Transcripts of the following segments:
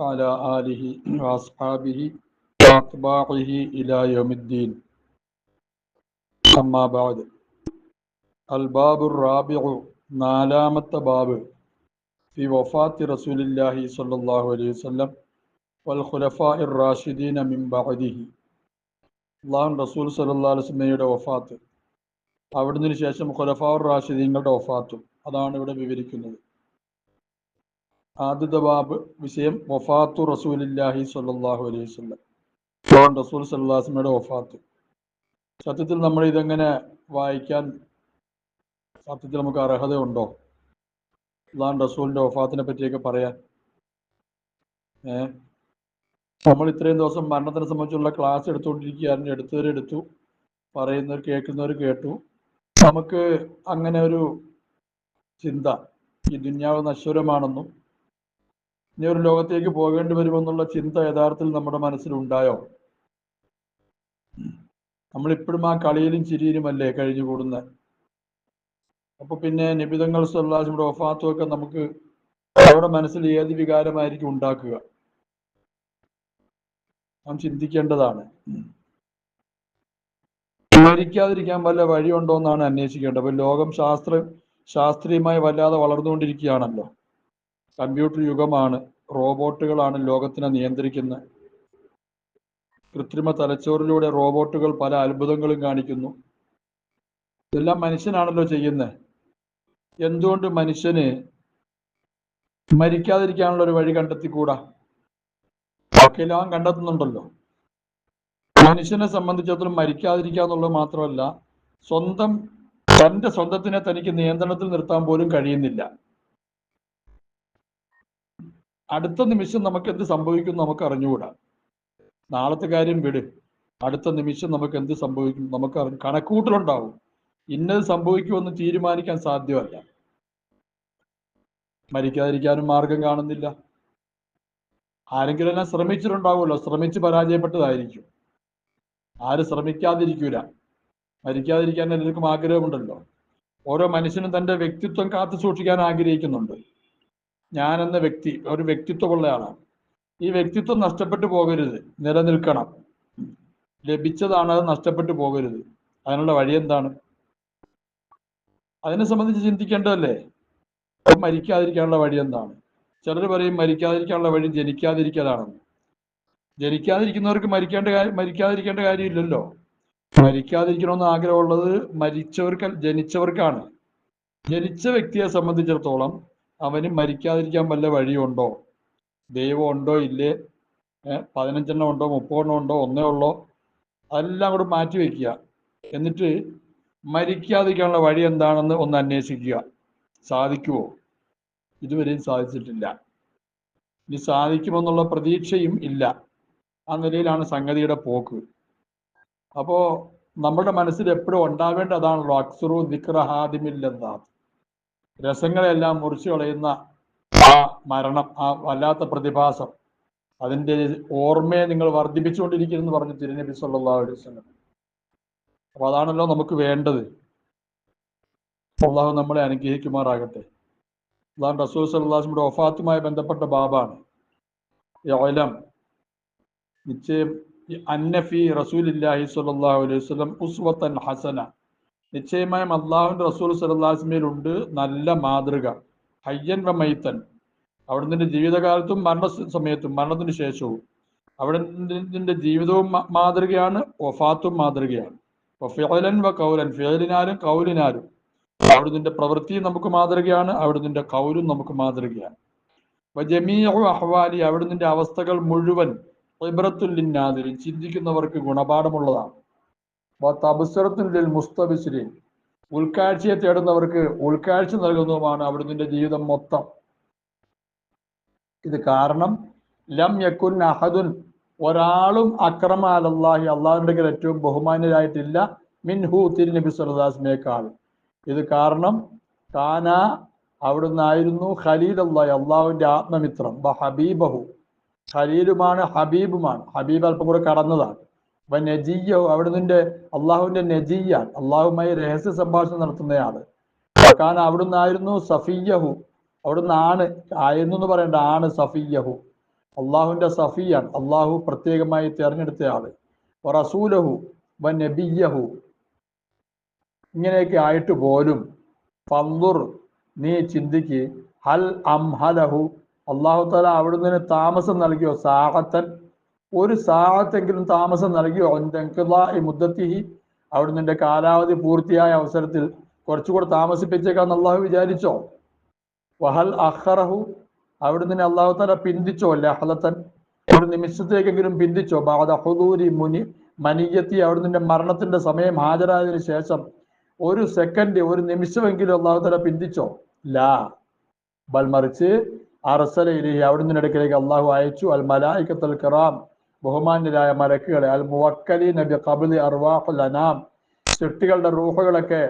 وعلى آله وأصحابه وأتباعه إلى يوم الدين أما بعد الباب الرابع നാലാമത്തെ ബാബ് في وفاة رسول الله صلى الله عليه وسلم والخلفاء الراشدين من بعده അള്ളാഹു റസൂൽ സല്ലല്ലാഹു അലൈഹി വസല്ലമയുടെ വഫാത്ത് അവിടുന്ന് ശേഷം ഖുലഫാഉർ റാഷിദീങ്ങളുടെ വഫാത്തും അതാണ് ഇവിടെ വിവരിക്കുന്നത് ആദ്യത്തെ ബാബ് വിഷയം വഫാത്തു റസൂലില്ലാഹി സ്വല്ലല്ലാഹു അലൈഹി വസല്ലം. അള്ളാഹു റസൂൽ അലൈഹി വഫാത്ത്. സത്യത്തിൽ നമ്മൾ ഇതെങ്ങനെ വായിക്കാൻ സത്യത്തിൽ നമുക്ക് അർഹതയുണ്ടോ? അള്ളാൻ റസൂലിന്റെ വഫാത്തിനെ പറ്റിയൊക്കെ പറയാൻ. ഏ? നമ്മൾ ഇത്രയും ദിവസം മരണത്തിനെ സംബന്ധിച്ചുള്ള ക്ലാസ് എടുത്തുകൊണ്ടിരിക്കുകയായിരുന്നു. എടുത്തവർ എടുത്തു. പറയുന്നവർ കേൾക്കുന്നവർ കേട്ടു. നമുക്ക് അങ്ങനെ ഒരു ചിന്ത ഈ ദുന്യാവ് നശ്വരമാണെന്നും ഇനി ഒരു ലോകത്തേക്ക് പോകേണ്ടി വരുമെന്നുള്ള ചിന്ത യഥാർത്ഥത്തിൽ നമ്മുടെ മനസ്സിലുണ്ടായോ? നമ്മളിപ്പോഴും ആ കളിയിലും ചിരിയിലുമല്ലേ കഴിഞ്ഞുകൂടുന്നത് അപ്പൊ പിന്നെ നിബിതങ്ങൾ സല്ലാസിയുടെ ഒഫാത്തും ഒക്കെ നമുക്ക് അവരുടെ മനസ്സിൽ ഏത് വികാരമായിരിക്കും ഉണ്ടാക്കുക? നാം ചിന്തിക്കേണ്ടതാണ്. മരിക്കാതിരിക്കാൻ വല്ല വഴിയുണ്ടോ എന്നാണ് അന്വേഷിക്കേണ്ടത്. അപ്പൊ ലോകം ശാസ്ത്ര ശാസ്ത്രീയമായി വല്ലാതെ വളർന്നുകൊണ്ടിരിക്കുകയാണല്ലോ. കമ്പ്യൂട്ടർ യുഗമാണ്. റോബോട്ടുകളാണ് ലോകത്തിനെ നിയന്ത്രിക്കുന്നത്. കൃത്രിമ തലച്ചോറിലൂടെ റോബോട്ടുകൾ പല അത്ഭുതങ്ങളും കാണിക്കുന്നു. ഇതെല്ലാം മനുഷ്യനാണല്ലോ ചെയ്യുന്നത് എന്തുകൊണ്ട് മനുഷ്യന് മരിക്കാതിരിക്കാനുള്ള ഒരു വഴി കണ്ടെത്തിക്കൂടാ? ഒക്കെല്ലാം കണ്ടെത്തുന്നുണ്ടല്ലോ. മനുഷ്യനെ സംബന്ധിച്ചിടത്തോളം മരിക്കാതിരിക്കുക എന്നുള്ളത് മാത്രമല്ല സ്വന്തം തന്റെ സ്വന്തത്തിനെ തനിക്ക് നിയന്ത്രണത്തിൽ നിർത്താൻ പോലും കഴിയുന്നില്ല. അടുത്ത നിമിഷം നമുക്ക് എന്ത് സംഭവിക്കും നമുക്ക് അറിഞ്ഞുകൂടാ. നാളത്തെ കാര്യം വിട്. അടുത്ത നിമിഷം നമുക്ക് എന്ത് സംഭവിക്കും നമുക്ക് അറിഞ്ഞു കണക്കൂട്ടലുണ്ടാവും. ഇന്നത് സംഭവിക്കുമെന്ന് തീരുമാനിക്കാൻ സാധ്യമല്ല. മരിക്കാതിരിക്കാനും മാർഗം കാണുന്നില്ല. ആരെങ്കിലും എല്ലാം ശ്രമിച്ചിട്ടുണ്ടാവുമല്ലോ. ശ്രമിച്ച് പരാജയപ്പെട്ടതായിരിക്കും. ആരും ശ്രമിക്കാതിരിക്കൂല. മരിക്കാതിരിക്കാൻ എല്ലാവർക്കും ആഗ്രഹമുണ്ടല്ലോ. ഓരോ മനുഷ്യനും തന്റെ വ്യക്തിത്വം കാത്തു സൂക്ഷിക്കാൻ ആഗ്രഹിക്കുന്നുണ്ട്. ഞാൻ എന്ന വ്യക്തി ഒരു വ്യക്തിത്വമുള്ള ആളാണ് ഈ വ്യക്തിത്വം നഷ്ടപ്പെട്ടു പോകരുത്. നിലനിൽക്കണം. ലഭിച്ചതാണ് അത് നഷ്ടപ്പെട്ടു പോകരുത്. അതിനുള്ള വഴി എന്താണ്? അതിനെ സംബന്ധിച്ച് ചിന്തിക്കേണ്ടതല്ലേ? മരിക്കാതിരിക്കാനുള്ള വഴി എന്താണ്? ചിലർ പറയും മരിക്കാതിരിക്കാനുള്ള വഴി ജനിക്കാതിരിക്കലാണെന്ന്. ജനിക്കാതിരിക്കുന്നവർക്ക് മരിക്കേണ്ട മരിക്കാതിരിക്കേണ്ട കാര്യമില്ലല്ലോ. മരിക്കാതിരിക്കണമെന്ന് ആഗ്രഹമുള്ളത് മരിച്ചവർക്ക് ജനിച്ചവർക്കാണ്. ജനിച്ച വ്യക്തിയെ സംബന്ധിച്ചിടത്തോളം അവന് മരിക്കാതിരിക്കാൻ വല്ല വഴിയുണ്ടോ? ദൈവം ഉണ്ടോ? ഇല്ലേ? പതിനഞ്ചെണ്ണം ഉണ്ടോ? മുപ്പതെണ്ണം ഉണ്ടോ? ഒന്നേ ഉള്ളോ? അതെല്ലാം കൂടെ മാറ്റി വെക്കുക. എന്നിട്ട് മരിക്കാതിരിക്കാനുള്ള വഴി എന്താണെന്ന് ഒന്ന് അന്വേഷിക്കുക. സാധിക്കുമോ ഇതുവരെയും സാധിച്ചിട്ടില്ല. ഇനി സാധിക്കുമെന്നുള്ള പ്രതീക്ഷയും ഇല്ല. ആ നിലയിലാണ് സംഗതിയുടെ പോക്ക്. അപ്പോൾ നമ്മുടെ മനസ്സിൽ എപ്പോഴും ഉണ്ടാവേണ്ട അതാണല്ലോ അക്സറു ദിക്രഹാദിമില്ലെന്ന രസങ്ങളെല്ലാം മുറിച്ചു കളയുന്ന ആ മരണം ആ വല്ലാത്ത പ്രതിഭാസം അതിന്റെ ഓർമ്മയെ നിങ്ങൾ വർദ്ധിപ്പിച്ചുകൊണ്ടിരിക്കുന്നു എന്ന് പറഞ്ഞു തിരുനബി സല്ലാ അലൈഹി വസല്ലം. അപ്പൊ അതാണല്ലോ നമുക്ക് വേണ്ടത്. അള്ളാഹു നമ്മളെ അനുഗ്രഹിക്കുമാറാകട്ടെ. അള്ളാഹു റസൂൽ സല്ലാസ്മിയുടെ ഒഫാത്തുമായി ബന്ധപ്പെട്ട ബാബാണ്. യലം നിശ്ചയം അന്നഫി റസൂലില്ലാഹി സ്വല്ലല്ലാഹു അലൈഹി വസല്ലം ഉസ്വത്തൻ ഹസന. നിശ്ചയമായും അള്ളാഹുവിന്റെ റസൂൽ സലാസ്മയിലുണ്ട് നല്ല മാതൃക ഹയ്യൻ വ മൈത്തൻ അവിടുന്ന് ജീവിതകാലത്തും മരണ സമയത്തും മരണത്തിന് ശേഷവും അവിടുത്തെ ജീവിതവും മാതൃകയാണ് ഒഫാത്തും മാതൃകയാണ്. ഫിഅലൻ വ കൗലൻ ഫിഅലിനാലും കൗലിനാലും അവിടുത്തെ പ്രവൃത്തിയും നമുക്ക് മാതൃകയാണ് അവിടുത്തെ കൗലും നമുക്ക് മാതൃകയാണ്. ജമീഉ അഹ്വാലി അവിടുത്തെ അവസ്ഥകൾ മുഴുവൻ ഇബ്രത്തുല്ലിന്നാതിരി ചിന്തിക്കുന്നവർക്ക് ഗുണപാഠമുള്ളതാണ്. തബസറത്തുല്ലിൽ മുസ്തബിസിരിൻ ഉൾക്കാഴ്ചയെ തേടുന്നവർക്ക് ഉൾക്കാഴ്ച നൽകുന്നതുമാണ് അവിടുന്ന് ജീവിതം മൊത്തം. ഇത് കാരണം ലം യക്കുൻ അഹദുൻ ഒരാളും അക്രമ അലല്ലാഹി അടുക്കൽ ഏറ്റവും ബഹുമാന്യരായിട്ടില്ല. മിൻഹു തിരുനബി സുലദാസിനേക്കാൾ ഇത് കാരണം കാന അവിടുന്ന് ആയിരുന്നു ഖലീൽ അള്ളാഹി അള്ളാഹുവിന്റെ ആത്മമിത്രം ഹബീബഹു. ഖലീലുമാണ് ഹബീബുമാണ്. ഹബീബ് അല്പം കൂടെ കടന്നതാണ്. അവിടെ അവിടുന്ന് അള്ളാഹുവിന്റെ നജിയ അള്ളാഹുമായി രഹസ്യ സംഭാഷണം നടത്തുന്നയാൾ. കാരണം അവിടുന്ന് ആയിരുന്നു സഫിയഹു അവിടുന്ന് ആണ് ആയിരുന്നു എന്ന് പറയണ്ട ആണ് സഫിയഹു അള്ളാഹുവിന്റെ സഫിയാണ് അള്ളാഹു പ്രത്യേകമായി തിരഞ്ഞെടുത്ത ആൾ റസൂലഹു വ നബിയഹു ഇങ്ങനെയൊക്കെ ആയിട്ട് പോലും ഫന്ദുർ നീ ചിന്തിക്ക് ഹൽ അം അംഹലഹു അള്ളാഹു താല അവിടുന്ന് താമസം നൽകിയോ സാഹത്തൻ? ഒരു സാഹത്തെങ്കിലും താമസം നൽകിയോ? മുദ്ദത്തിഹി. അവിടുന്ന് കാലാവധി പൂർത്തിയായ അവസരത്തിൽ കുറച്ചുകൂടെ താമസിപ്പിച്ചേക്കാന്ന് അള്ളാഹു വിചാരിച്ചോ? വഹൽ അഹറഹു അവിടുന്ന് അള്ളാഹു തല പിന്തിച്ചോ? ലഹലത്തൻ ഒരു നിമിഷത്തേക്കെങ്കിലും പിന്തിച്ചോ? ബാദ ഹുദൂരി മുനി മനിയത്തി. അവിടുന്ന് മരണത്തിന്റെ സമയം ഹാജരായതിനു ശേഷം ഒരു സെക്കൻഡ് ഒരു നിമിഷമെങ്കിലും അള്ളാഹു തല പിന്തിച്ചോ? ലാ. ബൽ മറിച്ച് അറസല ഇലഹി. അവിടുന്ന് ഇടയ്ക്കിലേക്ക് അള്ളാഹു അയച്ചു. അൽ മലായിക്കത്തൽ കറാം. ബഹുമാന്യരായ മലക്കുകളെ അൽ മുവക്കലി നബി ഖബ്ലി അർവാഹുൽ അനാം സൃഷ്ടികളുടെ റൂഹുകളൊക്കെ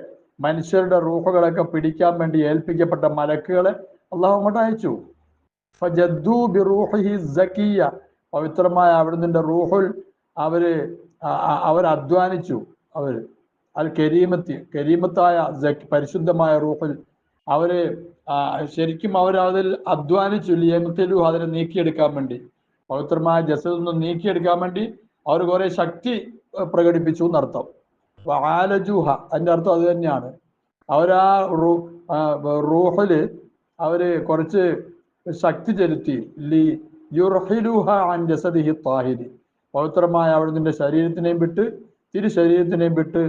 മനുഷ്യരുടെ റൂഹുകളൊക്കെ പിടിക്കാൻ വേണ്ടി ഏൽപ്പിക്കപ്പെട്ട മലക്കുകളെ അള്ളാഹു അങ്ങോട്ട് അയച്ചു. സക്കിയ പവിത്രമായ അവിടുന്ന് റൂഹുൽ അവർ അവർ അധ്വാനിച്ചു. അവർ അൽ കരീമത്തി കരീമത്തായ പരിശുദ്ധമായ റൂഹുൽ അവർ ശരിക്കും അവർ അതിൽ അധ്വാനിച്ചു. ലിയമത്തിലു അതിനെ നീക്കിയെടുക്കാൻ വേണ്ടി. പവിത്രമായ ജസ്സിൽ നിന്ന് നീക്കിയെടുക്കാൻ വേണ്ടി അവർ കുറെ ശക്തി പ്രകടിപ്പിച്ചു എന്നർത്ഥം. ആലജൂഹ അതിന്റെ അർത്ഥം അത് തന്നെയാണ്. അവരാ റൂഹിൽ അവർ കുറച്ച് ശക്തി ചെലുത്തി. ലി യുർഹിലുഹ അൻ ജസദിഹി താഹിരി പവിത്രമായ അവിടുത്തെ ശരീരത്തിനെയും വിട്ട് തിരു ശരീരത്തിനെയും വിട്ട്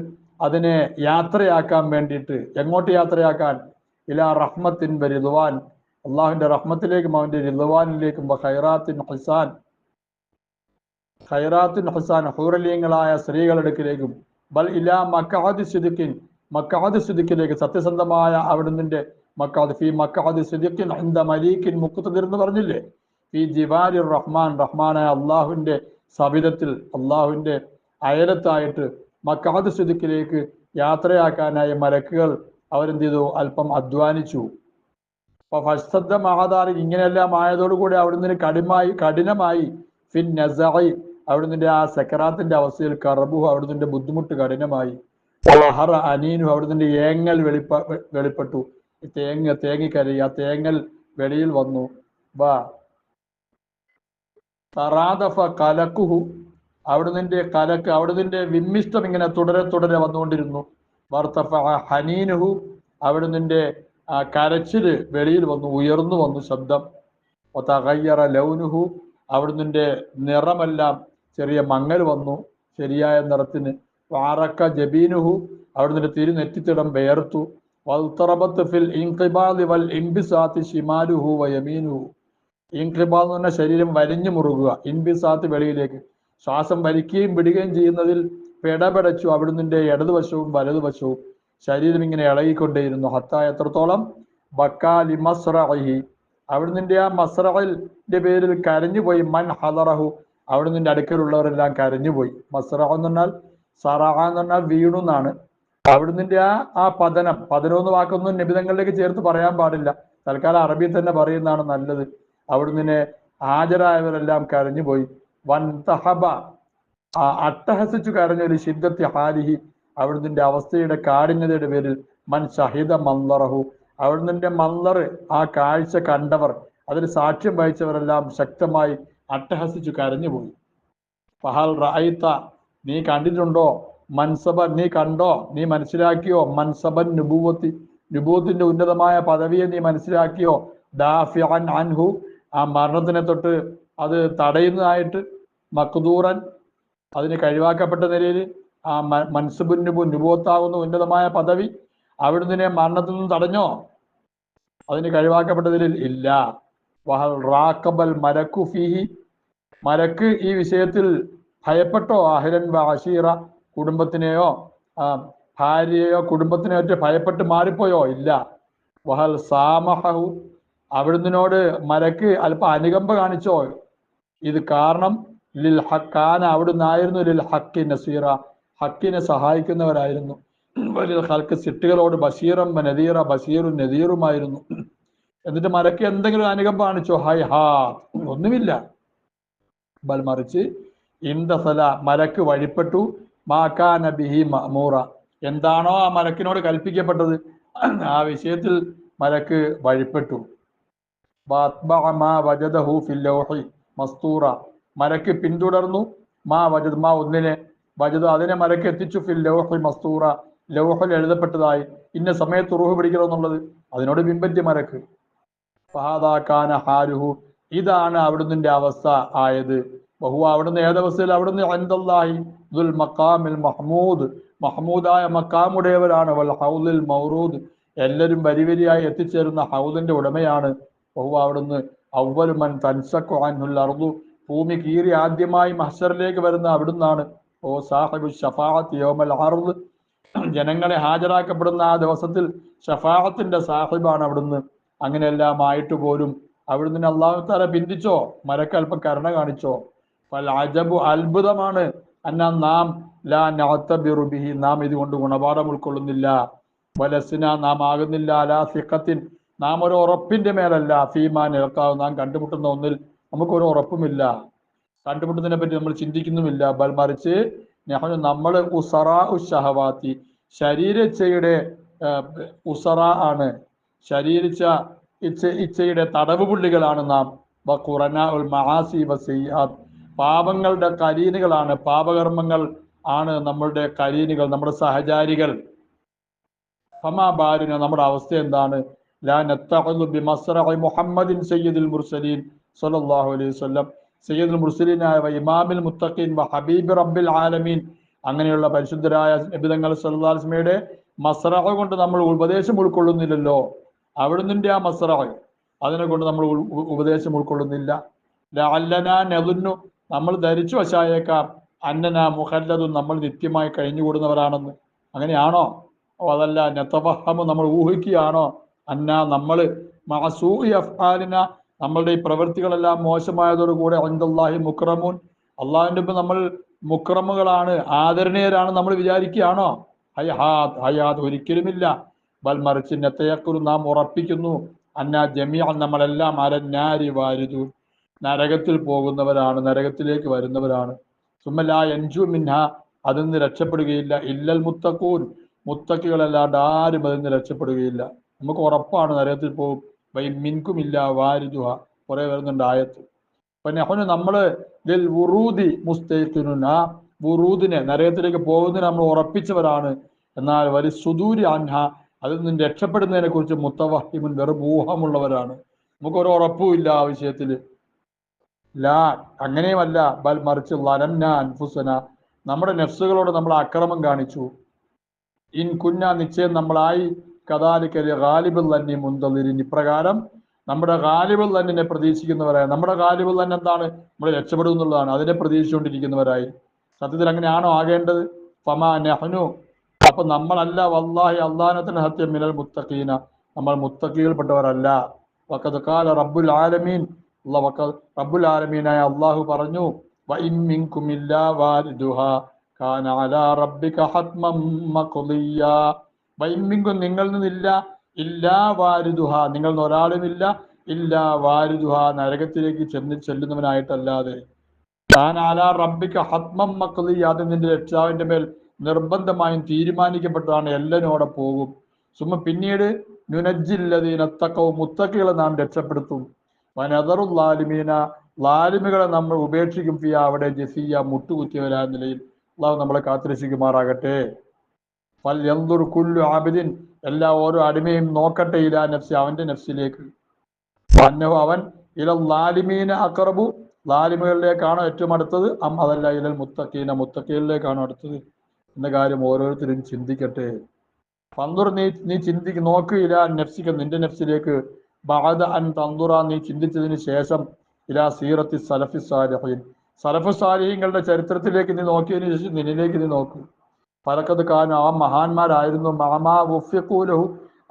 അതിനെ യാത്രയാക്കാൻ വേണ്ടിയിട്ട് എങ്ങോട്ട് യാത്രയാക്കാൻ? ഇലാ റഹ്മത്തിൻ റിദ്വാൻ. അള്ളാഹുവിന്റെ റഹ്മത്തിലേക്കും അവന്റെ റിദ്വാനിലേക്കും ഖൈറാത്തിൻ ഹസാൻ. ഖൈറാത്തിൻ ഹസാൻ ഹൂറലീയങ്ങളായ സ്ത്രീകളെടുക്കിലേക്കും ബൽ ഇലാ മക്കാദ് സിദിക്കിൻ മക്കാദ് സിദിക്കിലേക്ക് സത്യസന്ധമായ അവിടുന്ന് മക്കാദ് ഫി മക്കാദ് സിദിക്കിൻ ഹിന്ദ മലീഖിൻ മുക്കുത്തതിർ എന്ന് പറഞ്ഞില്ലേ? ഫി ജിവാരി റഹ്മാൻ. റഹ്മാനായ അള്ളാഹുവിന്റെ സവിധത്തിൽ അള്ളാഹുവിന്റെ അയലത്തായിട്ട് മക്കാദ് സിദിക്കിലേക്ക് യാത്രയാക്കാനായ മലക്കുകൾ അവരെന്ത് ചെയ്തു അല്പം അധ്വാനിച്ചു. അപ്പൊ ഫസ്തദ്ധ മഹാദാറി ഇങ്ങനെയെല്ലാം ആയതോടുകൂടി അവിടുന്ന് കടിമായി കഠിനമായി ഫിൻ നസായി അവിടുന്ന് ആ സക്കറാത്തിന്റെ അവസ്ഥയിൽ കറബു അവിടുന്ന് ബുദ്ധിമുട്ട് കഠിനമായി. ഹറ അനീനു അവിടുന്ന് ഏങ്ങൽ വെളിപ്പ വെളിപ്പെട്ടു. തേങ്ങ തേങ്ങിക്കരി ആ തേങ്ങൽ വെളിയിൽ വന്നു. വാ. തറാദഫ കലക്കുഹു. അവിടുന്ന് കലക്ക് അവിടുന്ന് വിമ്മിഷ്ടം ഇങ്ങനെ തുടരെ തുടരെ വന്നുകൊണ്ടിരുന്നു. വർത്തഫ ഹനീനുഹു അവിടുന്ന് കരച്ചിൽ വെളിയിൽ വന്നു ഉയർന്നു വന്നു ശബ്ദം. തകയ്യറ ലൗനുഹു അവിടുന്ന് നിറമെല്ലാം ചെറിയ മങ്ങൽ വന്നു ശരിയായ നിറത്തിന്. വാറക്ക ജബീനുഹു അവിടുന്ന് തിരുനെറ്റിത്തിടം വേർത്തു. വൽത്തറബത്ത് ഫിൽ ഇൻകിബാദി വൽ ഇംബിസാത്തി ഷിമാലുഹു വയമീനുഹു ഇൻകിബാദ് എന്ന് പറഞ്ഞാൽ ശരീരം വലിഞ്ഞു മുറുകുക ഇൻബിസാത്ത് വെളിയിലേക്ക്. ശ്വാസം വലിക്കുകയും വിടുകയും ചെയ്യുന്നതിൽ പിടപെടച്ചു അവിടുന്ന് ഇടതുവശവും വലതുവശവും. ശരീരം ഇങ്ങനെ ഇളകിക്കൊണ്ടേയിരുന്നു. ഹത്ത എത്രത്തോളം? ബക്കാലി മസ്രഹി അവിടുന്ന് ആ മസ്രഹിന്റെ പേരിൽ കരഞ്ഞുപോയി. മൻ ഹദറഹു. നിന്റെ അടുക്കലുള്ളവരെല്ലാം കരഞ്ഞുപോയി. മസ്രഹ എന്ന് പറഞ്ഞാൽ സറഹ എന്ന് പറഞ്ഞാൽ വീണു എന്നാണ്. അവിടുന്ന് ആ ആ പതനം. പതനമെന്ന് വാക്കൊന്നും നിബിധങ്ങളിലേക്ക് ചേർത്ത് പറയാൻ പാടില്ല. തൽക്കാലം അറബിയിൽ തന്നെ പറയുന്നതാണ് നല്ലത്. അവിടുന്ന് ഹാജരായവരെല്ലാം കരഞ്ഞുപോയി. വൻ തഹബ. അട്ടഹസിച്ചു കരഞ്ഞൊരു ശിദ്ധത്തി ഹാലിഹി. അവിടുന്ന് അവസ്ഥയുടെ കാഠിന്യതയുടെ പേരിൽ മൻ ഷഹിദ മന്ദറഹു. അവിടുന്ന് മന്ദറ് ആ കാഴ്ച കണ്ടവർ അതിന് സാക്ഷ്യം വഹിച്ചവരെല്ലാം ശക്തമായി അട്ടഹസിച്ചു കരഞ്ഞുപോയി. ഫഹൽ റായിത്ത നീ കണ്ടിട്ടുണ്ടോ? മൻസബൻ നീ കണ്ടോ? നീ മനസ്സിലാക്കിയോ? മൻസബൻ നുബൂവത്തി നുബൂത്തിന്റെ ഉന്നതമായ പദവിയെ നീ മനസ്സിലാക്കിയോ? ദാഫിഅൻ അൻഹു ആ മരണത്തിനെ തൊട്ട് അത് തടയുന്നതായിട്ട് മക്ദൂറൻ അതിന് കഴിവാക്കപ്പെട്ട നിലയിൽ ആ മൻസുബുൻ നുബു ഉന്നതമായ പദവി അവിടുന്ന് മരണത്തിൽ നിന്ന് തടഞ്ഞോ? അതിന് കഴിവാക്കപ്പെട്ടതിൽ ഇല്ല. വഹൽ റാക്കബൽ മലക്കു ഫീഹി. മലക്ക് ഈ വിഷയത്തിൽ ഭയപ്പെട്ടോ? അഹിരൻ ബാഷീറ കുടുംബത്തിനെയോ ഭാര്യയോ കുടുംബത്തിനെയോ ഒറ്റ ഭയപ്പെട്ട് മാറിപ്പോയോ? ഇല്ല. വഹൽ സാമഹു അവിടുന്നതിനോട് മലക്ക് അല്പം അനുകമ്പ കാണിച്ചോ? ഇത് കാരണം ലിൽ ഹക്കാന അവിടുന്ന് ആയിരുന്നു ലിൽ ഹക്കി നസീറ. ഹക്കിനെ സഹായിക്കുന്നവരായിരുന്നു. വലിയ ഹൽക്ക് സിട്ടുകളോട് ബഷീറം നദീറ ബഷീറും നദീറുമായിരുന്നു. എന്നിട്ട് മരക്ക് എന്തെങ്കിലും അനുകമ്പ കാണിച്ചോ? ഹൈ ഹാ. ഒന്നുമില്ല. ബൽ മറിച്ച് ഇന്ദസല മരക്ക് വഴിപ്പെട്ടു. മാക്കാന ബിഹി മഅമൂറ. എന്താണോ ആ മലക്കിനോട് കൽപ്പിക്കപ്പെട്ടത്. ആ വിഷയത്തിൽ മലക്ക് വഴിപ്പെട്ടു. മസ്തൂറ. മരക്ക് പിന്തുടർന്നു. മാ വജദ് മാ ഒന്നിനെ വജദ് അതിനെ മലക്ക് എത്തിച്ചു ഫിൽ ലൗഹി മസ്തൂറ. ലൗഹിൽ എഴുതപ്പെട്ടതായി. ഇന്ന സമയത്ത് റൂഹ് പിടിക്കണമെന്നുള്ളത് അതിനോട് പിൻപറ്റി മരക്ക്. ഫഹാദാക്കാന ഹാരുഹു ഇതാണ് അവിടുന്ന് അവസ്ഥ ആയത്. ബഹു അവിടുന്ന് ഏതവസ്ഥയിൽ അവിടുന്ന് എന്തല്ലായി ദുൽ മക്കാമിൽ മഹ്മൂദ്. മഹ്മൂദായ മക്കാമുടയവരാണ് വൽ ഹൗലിൽ മൗറൂദ്. എല്ലാവരും വരി വരിയായി എത്തിച്ചേരുന്ന ഹൗദിന്റെ ഉടമയാണ്. ബഹു അവിടുന്ന് അവലുമൻ അൻഹുൽ അർദു. ഭൂമി കീറി ആദ്യമായി മഹ്സറിലേക്ക് വരുന്ന അവിടുന്നാണ് ഓ സാഹിബു ഷഫാഅത്ത് യോമൽ അർദ്. ജനങ്ങളെ ഹാജരാക്കപ്പെടുന്ന ആ ദിവസത്തിൽ ഷഫാഅത്തിന്റെ സാഹിബാണ് അവിടുന്ന്. അങ്ങനെയെല്ലാം ആയിട്ട് പോലും അവിടുന്ന് അള്ളാഹു താല ബിന്ദിച്ചോ മരക്കൽപ്പം കരുണ കാണിച്ചോ? പല അജബു അത്ഭുതമാണ്. അന്ന നാം ലാ നഅത്തബിറു ബിഹി. നാം ഇതുകൊണ്ട് ഗുണപാഠം ഉൾക്കൊള്ളുന്നില്ല. വലസിന നാം ആകുന്നില്ല. അലാ സിഖത്തിൻ. നാം ഒരു ഉറപ്പിന്റെ മേലല്ല. ഫീമാൻ ഇറക്കാവ് നാം കണ്ടുമുട്ടുന്ന ഒന്നിൽ നമുക്കൊരു ഉറപ്പുമില്ല. കണ്ടുമുട്ടുന്നതിനെ പറ്റി നമ്മൾ ചിന്തിക്കുന്നുമില്ല. ബൽ മറിച്ച് നമ്മൾ ഉസറാ ഉഷഹവാത്തി ശരീരച്ചയുടെ ഉസറ ആണ്. ശരീരിച്ച ഇച്ച ഇച്ഛയുടെ തടവ് പുള്ളികളാണ് നാം. ഖുറന ഉൽ മഹാസി പാപങ്ങളുടെ കരീനുകളാണ്. പാപകർമ്മങ്ങൾ ആണ് നമ്മളുടെ കരീനുകൾ നമ്മുടെ സഹചാരികൾ. ഫമാ ബാരിന നമ്മുടെ അവസ്ഥ എന്താണ്? ലാ നത്തഖദു ബിമസ്റഇ മുഹമ്മദിൻ സയ്യിദുൽ മുർസലീൻ സ്വല്ലല്ലാഹു അലൈഹി വസല്ലം. സയ്യിദുൽ മുർസലീനായ ഇമാമിൽ മുത്തഖീൻ വ ഹബീബ് റബ്ബിൽ ആലമീൻ. അങ്ങനെയുള്ള പരിശുദ്ധരായ നബിതങ്ങൾ വസല്ലമയുടെ മസ്റഅ കൊണ്ട് നമ്മൾ ഉപദേശം ഉൾക്കൊള്ളുന്നില്ലല്ലോ. അവിടുന്നിന്റെ ആ മസറഹ. അതിനെ കൊണ്ട് നമ്മൾ ഉപദേശം ഉൾക്കൊള്ളുന്നില്ല. ലഅല്ലന നെതുന്നു നമ്മൾ ധരിച്ചു വശായേക്കാം അന്നന മുഹല്ലതും നമ്മൾ നിത്യമായി കഴിഞ്ഞുകൂടുന്നവരാണെന്ന്. അങ്ങനെയാണോ? അതല്ല. നെത്തവഹമു നമ്മൾ ഊഹിക്കുകയാണോ? അന്ന നമ്മൾ മഅസൂഇ അഫ്ആലിന നമ്മളുടെ ഈ പ്രവൃത്തികളെല്ലാം മോശമായതോടുകൂടെ അഹിന്ദാഹി മുക്രമൂൻ. അള്ളാഹിന്റെ ഇപ്പം നമ്മൾ മുക്രമുകളാണ് ആദരണീയരാണ് നമ്മൾ വിചാരിക്കുകയാണോ? ഹയഹാദ് ഹയാദ് ഒരിക്കലുമില്ല. ബൽ മറിച്ച് നെത്തയക്കുരു നാം ഉറപ്പിക്കുന്നു. അന്ന ജമിയ നമ്മളെല്ലാം അരഞ്ഞാരി വാരുതു. നരകത്തിൽ പോകുന്നവരാണ് നരകത്തിലേക്ക് വരുന്നവരാണ്. സുമല എൻജു മിൻഹ അതിൽ നിന്ന് രക്ഷപ്പെടുകയില്ല. ഇല്ലൽ മുത്തക്കൂൻ മുത്തക്കുകളല്ലാണ്ട് ആരും അതിൽ നിന്ന് രക്ഷപ്പെടുകയില്ല. നമുക്ക് ഉറപ്പാണ് നരകത്തിൽ പോകും. വൈ മിൻകുമില്ല വാരിദുഹ. കുറെ വരുന്നുണ്ട് ആയത്ത്. പിന്നെ അവന് നമ്മൾ ലിൽ വുറൂദി ആ വുറൂദിനെ നരകത്തിലേക്ക് പോകുന്നതിന് നമ്മൾ ഉറപ്പിച്ചവരാണ്. എന്നാൽ വലി സുദൂരി അൻഹ അതിൽ നിന്ന് രക്ഷപ്പെടുന്നതിനെ കുറിച്ച് മുത്തവഹിമുൻ വെറും ഊഹമുള്ളവരാണ്. നമുക്കൊരു ഉറപ്പുമില്ല ആ വിഷയത്തിൽ ലാ അങ്ങനെയുമല്ല. ബൽ മറിച്ച് ലനന്ന അൻഫുസന. നമ്മുടെ നെഫ്സുകളോട് നമ്മൾ അക്രമം കാണിച്ചു. ഇൻ കുഞ്ഞ നിശ്ചയം നമ്മളായി കഥാലിക്കൽ ഗാലിബുൽ തന്നെ മുന്തലിരിൻ ഇപ്രകാരം നമ്മുടെ ഗാലിബുൽ തന്നെ പ്രതീക്ഷിക്കുന്നവരായി നമ്മുടെ ഗാലിബുൽ തന്നെ എന്താണ്? നമ്മൾ രക്ഷപ്പെടും എന്നുള്ളതാണ്. അതിനെ പ്രതീക്ഷിച്ചുകൊണ്ടിരിക്കുന്നവരായി. സത്യത്തിൽ അങ്ങനെയാണോ ആകേണ്ടത്? ഫമാ നെഹ്നു. അപ്പൊ നമ്മളല്ല വല്ലാഹി അള്ളാഹനത്തിന് ഹത്യ മിനൽ മുത്തഖീന. നമ്മൾ മുത്തഖീകൾപ്പെട്ടവരല്ല. വക്കത് കാല റബ്ബുൽ ആലമീൻ. റബ്ബുൽ ആലമീനായ അള്ളാഹു പറഞ്ഞു വഇൻ മിൻകും നിങ്ങളിൽ നിന്നില്ല ഇല്ലാ വാരിദുഹ. നിങ്ങൾ ഒരാളുമില്ല ഇല്ലാ വാരുദുഹ. നരകത്തിലേക്ക് ചെന്ന് ചെല്ലുന്നവനായിട്ടല്ലാതെ. താൻ ആലാ റബ്ബിക്ക് ഹത്മം മക്കളി അത് നിന്റെ രക്ഷാവിന്റെ മേൽ നിർബന്ധമായും തീരുമാനിക്കപ്പെട്ടതാണ്. എല്ലനോടെ പോകും. സുമ പിന്നീട് നുനജില്ലതീനത്തക്കവും മുത്തക്കികളെ നാം രക്ഷപ്പെടുത്തും. വനതറു ലാലിമീന. ലാലിമികളെ നമ്മൾ ഉപേക്ഷിക്കും ഫിയ. അവിടെ ജസിയ മുട്ടുകുത്തിയവരായ നിലയിൽ. അള്ളാഹു നമ്മളെ കാത്തിരക്ഷിക്കുമാറാകട്ടെ. ഫൽ കുല്ലു ആബിദിൻ എല്ലാ ഓരോ അടിമയും നോക്കട്ടെ ഇലാ നഫ്സി അവന്റെ നഫ്സിലേക്ക്. അവൻ ഇല ലാലിമീന അക്രബു ലാലിമുകളിലേക്കാണോ ഏറ്റവും അടുത്തത്. അം അതല്ല ഇലൽ മുത്തക്കീന മുത്തക്കീലിലേക്കാണോ അടുത്തത്. എന്ന കാര്യം ഓരോരുത്തരും ചിന്തിക്കട്ടെ. പന്തുർ നീ നീ ചിന്തിക്ക് നോക്ക് ഇല നഫ്സിക്ക നിന്റെ നഫ്സിലേക്ക്. ബാദ അൻ തന്തുറ നീ ചിന്തിച്ചതിന് ശേഷം ഇല സീറത്തി സലഫി സാലിഹീൻ. സലഫു സാലിഹീങ്ങളുടെ ചരിത്രത്തിലേക്ക് നീ നോക്കിയതിനു ശേഷം നിന്നിലേക്ക് നീ നോക്ക്. ഫലക്കത് കാനും ആ മഹാന്മാരായിരുന്നു. മാമാ വുഫ്യഖൂലഹു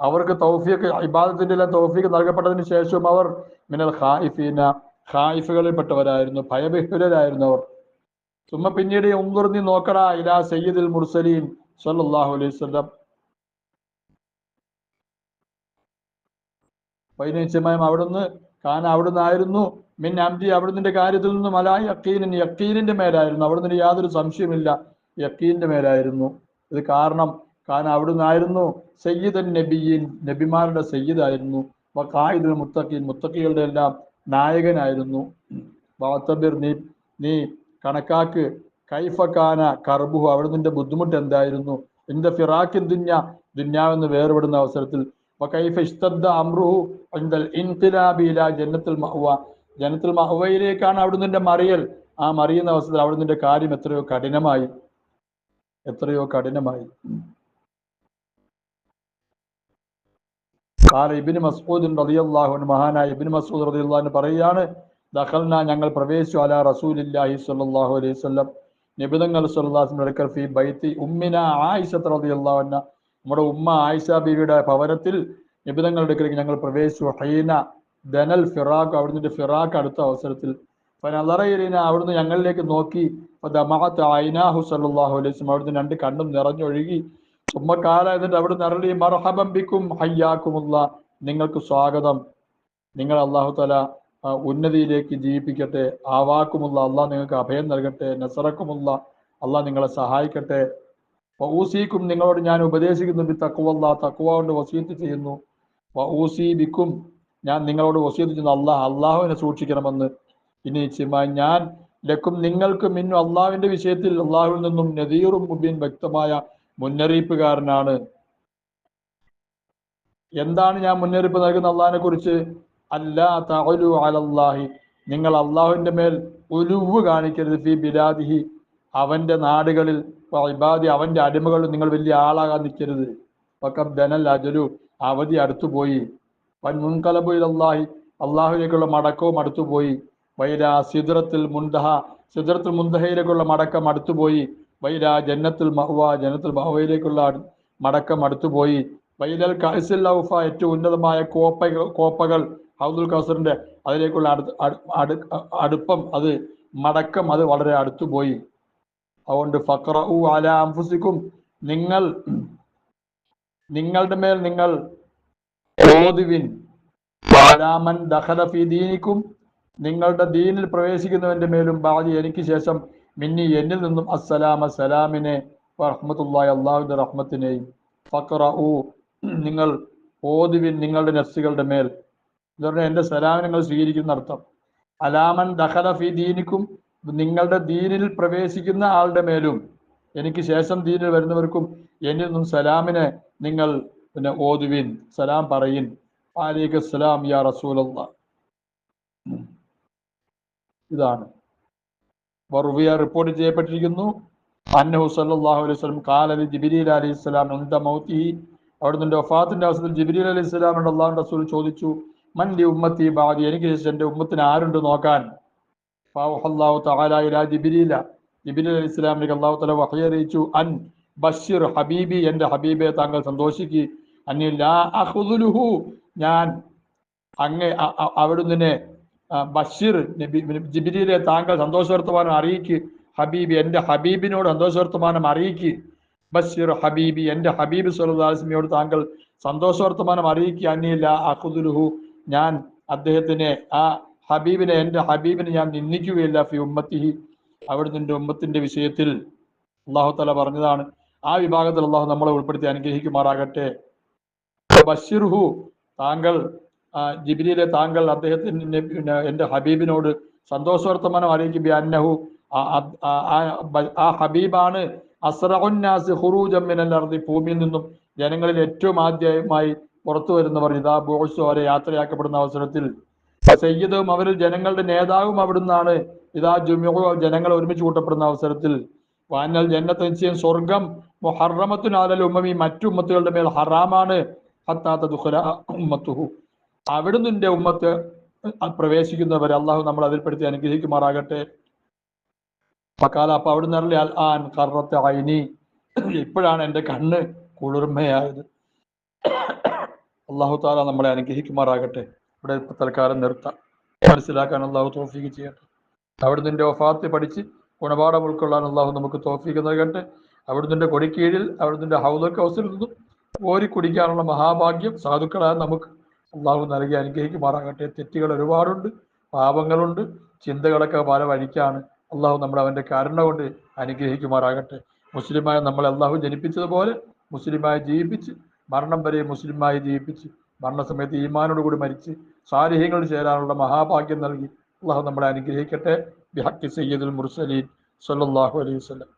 അവർക്ക് തൗഫീഖ് ഇബാദത്തിന്റെ എല്ലാം തൗഫിക്ക് നൽകപ്പെട്ടതിന് ശേഷവും അവർ മിനൽ ഖായിഫീന ഹായിഫുകളിൽപ്പെട്ടവരായിരുന്നു ഭയബിഹുലരായിരുന്നു അവർ. ചുമ്മ പിന്നീട് ഉങ്കുർന്നി നോക്കടാ ഇലാ സയ്യിദുൽ മുർസലീൻ സല്ലല്ലാഹു അലൈഹി വസല്ലം. വൈനിശ്ചയമായും അവിടുന്ന് കാൻ അവിടുന്ന് ആയിരുന്നു മിൻ അംജി അവിടുന്ന് കാര്യത്തിൽ നിന്നും അലാ യക്കീനിൻ യക്കീനിന്റെ മേലായിരുന്നു. അവിടുന്ന് യാതൊരു സംശയമില്ല യക്കീനിന്റെ മേലായിരുന്നു. ഇത് കാരണം കാരണം അവിടുന്ന് ആയിരുന്നു സയ്യിദൻ നബിയീൻ നബിമാരുടെ സയ്യിദായിരുന്നു. കായിദുൽ മുത്തഖീൻ മുത്തഖികളുടെ എല്ലാം നായകനായിരുന്നു. വാത്തബിർ നീ നീ കണക്കാക്ക്. കൈഫക്കാന കർബുഹു നിന്റെ ബുദ്ധിമുട്ട് എന്തായിരുന്നു? എന്റെ ഫിറാഖിൻ ദുന്യ ദുന്യാവെന്ന് വേർപെടുന്ന അവസരത്തിൽ. കൈഫ അമ്രുഹു ഇലാ ജന്നത്തുൽ മഅ്വ ജന്നത്തുൽ മഅ്വയിലേക്കാണ് അവിടുന്ന് മറിയൽ. ആ മറിയുന്ന അവസരത്തിൽ അവിടുന്ന് കാര്യം എത്രയോ കഠിനമായി. എത്രയോ കഠിനമായി. മഹാനായ ഇബിന് മസ്ഊദ് റളിയല്ലാഹു അൻഹു പറയുകയാണ് ദഖൽന ഞങ്ങൾ പ്രവേശിച്ചു അല റസൂലില്ലാഹി സ്വല്ലല്ലാഹു അലൈഹി വസല്ലം. നബിതങ്ങൾ നമ്മുടെ ഉമ്മ ആയിഷ ബീവിയുടെ ഭവനത്തിൽ നിബിതങ്ങളുടെ അടുക്കലേക്ക് ഞങ്ങൾ പ്രവേശിച്ചു. ഹൈന ദനൽ ഫിറാഖ് അവിടുന്ന് ഫിറാഖ് അടുത്ത അവസരത്തിൽ ഫനലറയിലിന അവിടുന്ന് ഞങ്ങളിലേക്ക് നോക്കി സല്ലല്ലാഹു അലൈഹി വസല്ലം അവിടുന്ന് രണ്ട് കണ്ണും നിറഞ്ഞൊഴുകി. ചുമ്മക്കാല എന്നിട്ട് അവിടുന്ന് അരളി മർഹബംബിക്കും ഹയ്യാക്കുമുള്ള നിങ്ങൾക്ക് സ്വാഗതം. നിങ്ങൾ അള്ളാഹു തല ഉന്നതിയിലേക്ക് ജീവിപ്പിക്കട്ടെ. ആവാക്കുമുള്ള അള്ളാഹ് നിങ്ങൾക്ക് അഭയം നൽകട്ടെ. നസറക്കുമുള്ള അള്ളാഹ് നിങ്ങളെ സഹായിക്കട്ടെ. വഊസീക്കും നിങ്ങളോട് ഞാൻ ഉപദേശിക്കുന്നുണ്ട്. തക്കുവല്ല തക്കുവ കൊണ്ട് വസീത്ത് ചെയ്യുന്നു. വഊസി ബിക്കും ഞാൻ നിങ്ങളോട് വസീത്ത് ചെയ്യുന്നു. അള്ളാഹ് അള്ളാഹുവിനെ സൂക്ഷിക്കണമെന്ന്. ഇനി നിശ്ചയമായി ഞാൻ ലക്കും നിങ്ങൾക്കും ഇന്നും അള്ളാഹുവിന്റെ വിഷയത്തിൽ അള്ളാഹുവിൽ നിന്നും നദീറും മുബീൻ വ്യക്തമായ മുന്നറിയിപ്പുകാരനാണ്. എന്താണ് ഞാൻ മുന്നറിയിപ്പ് നൽകുന്ന അള്ളാഹിനെ കുറിച്ച്? അല്ലാ തഅലു അലല്ലാഹി. നിങ്ങൾ അള്ളാഹുവിന്റെ മേൽ ഉലുവ് കാണിക്കരുത്. ഫി ബിലാദിഹി. അവന്റെ നാടുകളിൽ ഇബാദി അവന്റെ അടിമകളിൽ നിങ്ങൾ വലിയ ആളാകാൻ നിൽക്കരുത്. പക്കം അജലു. അവധി അടുത്തുപോയി. വൻ മുൻകലബു അള്ളാഹി അള്ളാഹുലേക്കുള്ള മടക്കവും അടുത്തുപോയി. വൈല സിദ്രത്തിൽ മുന്തഹ സിദ്രത്തിൽ മുന്തഹയിലേക്കുള്ള മടക്കം അടുത്തുപോയി. വൈരാ ജന്നത്തിൽ മഹുവ ജന്നത്തിൽ മഹുവയിലേക്കുള്ള മടക്കം അടുത്തുപോയി. വൈലൽ കഹസിൽ ലൗഫ ഏറ്റവും ഉന്നതമായ കോപ്പകൾ കോപ്പകൾ ഹൗദുൽ കൗസറിന്റെ അതിലേക്കുള്ള അടു അടുപ്പം അത് മടക്കം അത് വളരെ അടുത്തുപോയി. അതുകൊണ്ട് ഫക്രഉ അല അംഫുസിക്കും നിങ്ങൾ നിങ്ങളുടെ മേൽ നിങ്ങൾ ഓതുവിൻ ദീനിക്കും നിങ്ങളുടെ ദീനിൽ പ്രവേശിക്കുന്നവന്റെ മേലും ബാധി എനിക്ക് ശേഷം മിന്നി എന്നിൽ നിന്നും അസ്സലാമ സലാമിനെ റഹ്മത്തുള്ളാഹി അള്ളാഹുവിന്റെ റഹ്മത്തിനെയും. ഉ നിങ്ങൾ ഓതുവിൻ നിങ്ങളുടെ നഫ്സുകളുടെ മേൽ. എന്ന് പറഞ്ഞാൽ എന്റെ സലാമിനെ നിങ്ങൾ സ്വീകരിക്കുന്ന അർത്ഥം. അലാമൻ ദഹലഫി ദീനിക്കും നിങ്ങളുടെ ദീനിൽ പ്രവേശിക്കുന്ന ആളുടെ മേലും എനിക്ക് ശേഷം ദീനിൽ വരുന്നവർക്കും എന്നിൽ നിന്നും സലാമിനെ നിങ്ങൾ പിന്നെ ഓതുവിൻ സലാം പറയിൻ. ആലേക്ക് സലാം യാ റസൂലല്ല ഇതാണ്. വറുവിയ റിപ്പോർട്ട് ചെയ്യപ്പെട്ടിരിക്കുന്നു. അന്നഹു സല്ലാഹു അലൈഹി വസല്ലം കാലലി ജിബിരിൽ അലൈഹി സ്വലാം എന്ത മൗത്തി അവിടുന്ന് വഫാത്തിന്റെ അവസരത്തിൽ ജിബിരിൽ അലൈഹി സ്വലാമിനോട് അള്ളാഹു റസൂൽ ചോദിച്ചു മൻ ലി ഉമ്മത്തി ബാദി? എനിക്ക് ശേഷം എന്റെ ഉമ്മത്തിന് ആരുണ്ട് നോക്കാൻ? ഫാവഹല്ലാഹു തആല ഇലാ ജിബ്രീല. ജിബ്രീൽ അലൈഹി സ്വലാമിലേക്ക് അല്ലാഹു തആല വഹി അറിയിച്ചു അൻ ബഷീർ ഹബീബി എന്റെ ഹബീബെ താങ്കൾ സന്തോഷിക്ക്. അന്നി ലാ അഖുദുലുഹു ഞാൻ അങ്ങ് അവിടുന്ന് ബഷീർ നബി ജിബ്രീലെ താങ്കൾ സന്തോഷവർത്തമാനം അറിയിക്ക്. ഹബീബി എന്റെ ഹബീബിനോട് സന്തോഷവർത്തമാനം അറിയിക്ക്. ബഷീർ ഹബീബി എന്റെ ഹബീബ് സുലതാസ്മിയോട് താങ്കൾ സന്തോഷവർത്തമാനം അറിയിക്കുക അന്നിയില്ല അഖുദുലുഹു ഞാൻ അദ്ദേഹത്തിനെ ആ ഹബീബിനെ എന്റെ ഹബീബിനെ ഞാൻ നിന്ദിക്കുകയില്ല ഫി ഉമ്മത്തിഹി. അവിടുന്ന് എന്റെ ഉമ്മത്തിന്റെ വിഷയത്തിൽ അള്ളാഹു തല പറഞ്ഞതാണ്. ആ വിഭാഗത്തിൽ അള്ളാഹു നമ്മളെ ഉൾപ്പെടുത്തി അനുഗ്രഹിക്കുമാറാകട്ടെ. ബഷിർഹു താങ്കൾ ജിബ്രീലെ താങ്കൾ അദ്ദേഹത്തിന് എന്റെ ഹബീബിനോട് സന്തോഷവർത്തമാനം അറിയിക്കും അന്നഹു ആ- ഹബീബാണ് അസ്രഉന്നാസ് ഖുറൂജം മിനൽ അർദി ഭൂമിയിൽ നിന്നും ജനങ്ങളിൽ ഏറ്റവും ആദ്യമായി പുറത്തു വരുന്നവർ. ഇതാ ബോഴ്സു അവരെ യാത്രയാക്കപ്പെടുന്ന അവസരത്തിൽ സയ്യിദും അവരിൽ ജനങ്ങളുടെ നേതാവും അവിടുന്നാണ്. ഇതാ ജുമിഹു ജനങ്ങൾ ഒരുമിച്ച് കൂട്ടപ്പെടുന്ന അവസരത്തിൽ വാനൽ ജന്നത്ത് നിശ്ചയം സ്വർഗം മുഹറമത്തിനാലൽ ഉമ്മമി മറ്റു ഉമ്മത്തുകളുടെ മേൽ ഹറാമാണ്. ഹത്താത്ത ദുഖല ഉമ്മത്തുഹു. അവിടുന്ന് നിന്റെ ഉമ്മത്ത് പ്രവേശിക്കുന്നവർ അള്ളാഹു നമ്മൾ അതിൽപ്പെടുത്തി അനുഗ്രഹിക്കുമാറാകട്ടെ. പക്കാല അപ്പൊ അവിടുന്ന് അറിയില്ല അൽ ആൻ കറത്തെ അയിനി. ഇപ്പോഴാണ് എന്റെ കണ്ണ് കുളിർമയായത്. അള്ളാഹു താല നമ്മളെ അനുഗ്രഹിക്കുമാറാകട്ടെ. ഇവിടെ തൽക്കാലം നിർത്താം. മനസ്സിലാക്കാൻ അള്ളാഹു തോഫീക്ക് ചെയ്യട്ടെ. അവിടെ നിന്റെ ഒഫാത്തി പഠിച്ച് ഗുണപാഠം ഉൾക്കൊള്ളാൻ അള്ളാഹു നമുക്ക് തോഫീക്ക് നൽകട്ടെ. അവിടുന്ന് കൊടിക്കീഴിൽ അവിടുന്ന് ഹൗദ കൗസിൽ നിന്നും ഓരി കുടിക്കാനുള്ള മഹാഭാഗ്യം സാധുക്കളായ നമുക്ക് അള്ളാഹു നൽകി അനുഗ്രഹിക്കുമാറാകട്ടെ തെറ്റുകൾ ഒരുപാടുണ്ട് പാപങ്ങളുണ്ട് ചിന്തകളൊക്കെ പല വഴിക്കാണ്. അള്ളാഹു നമ്മളെ അവന്റെ കാരണ കൊണ്ട് അനുഗ്രഹിക്കുമാറാകട്ടെ മുസ്ലിമായ നമ്മളെ അള്ളാഹു ജനിപ്പിച്ചതുപോലെ മുസ്ലിമായി ജീവിപ്പിച്ച് മരണം വരെ മുസ്ലിമായി ജീവിപ്പിച്ച് മരണസമയത്ത് ഈമാനോട് കൂടി മരിച്ച് സാരിഹ്യങ്ങൾ ചേരാനുള്ള മഹാഭാഗ്യം നൽകി അള്ളാഹു നമ്മളെ അനുഗ്രഹിക്കട്ടെ. ബിഹക്കി സയ്യദുൽ മുർസലീൻ സല്ലാഹു അലൈഹി വസല്ലം.